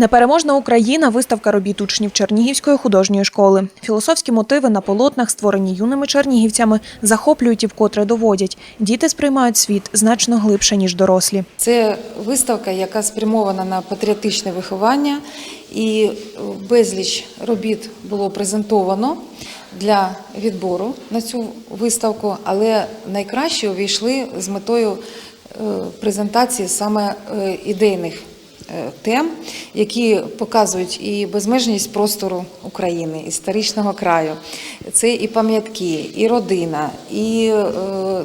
Непереможна Україна виставка робіт учнів Чернігівської художньої школи. Філософські мотиви на полотнах, створені юними чернігівцями, захоплюють і вкотре доводять. Діти сприймають світ значно глибше ніж дорослі. Це виставка, яка спрямована на патріотичне виховання, і безліч робіт було презентовано для відбору на цю виставку, але найкраще увійшли з метою е, презентації саме е, ідейних тем, які показують і безмежність простору України, історичного краю. Це і пам'ятки, і родина, і е,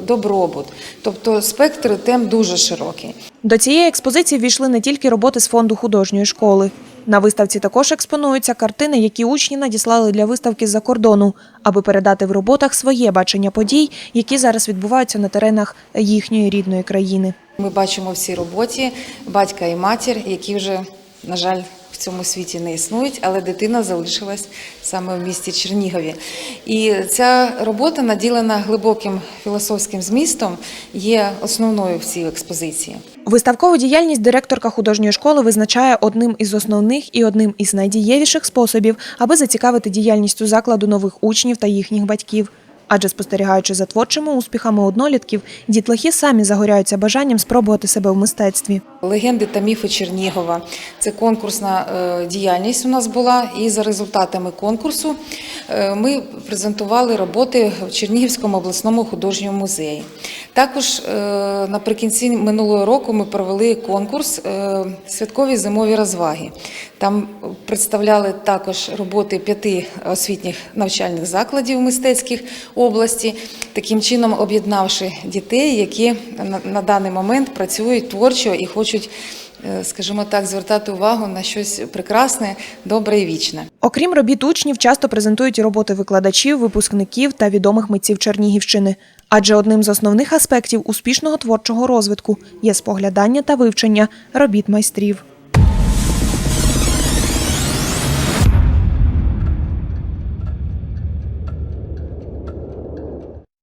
добробут. Тобто спектр тем дуже широкий. До цієї експозиції ввійшли не тільки роботи з фонду художньої школи. На виставці також експонуються картини, які учні надіслали для виставки з-за кордону, аби передати в роботах своє бачення подій, які зараз відбуваються на теренах їхньої рідної країни. Ми бачимо всі роботі батька і матір, які вже, на жаль, в цьому світі не існують, але дитина залишилась саме в місті Чернігові. І ця робота, наділена глибоким філософським змістом, є основною в цій експозиції. Виставкову діяльність директорка художньої школи визначає одним із основних і одним із найдієвіших способів, аби зацікавити діяльністю закладу нових учнів та їхніх батьків. Адже спостерігаючи за творчими успіхами однолітків, дітлахи самі загоряються бажанням спробувати себе в мистецтві. Легенди та міфи Чернігова. Це конкурсна е, діяльність у нас була, і за результатами конкурсу е, ми презентували роботи в Чернігівському обласному художньому музеї. Також е, наприкінці минулого року ми провели конкурс Святкові зимові розваги. Там представляли також роботи п'яти освітніх навчальних закладів мистецьких області, таким чином об'єднавши дітей, які на, даний момент працюють творчо і хочуть, е, скажімо так, звертати увагу на щось прекрасне, добре і вічне. Окрім робіт учнів, часто презентують і роботи викладачів, випускників та відомих митців Чернігівщини. Адже одним з основних аспектів успішного творчого розвитку є споглядання та вивчення робіт майстрів.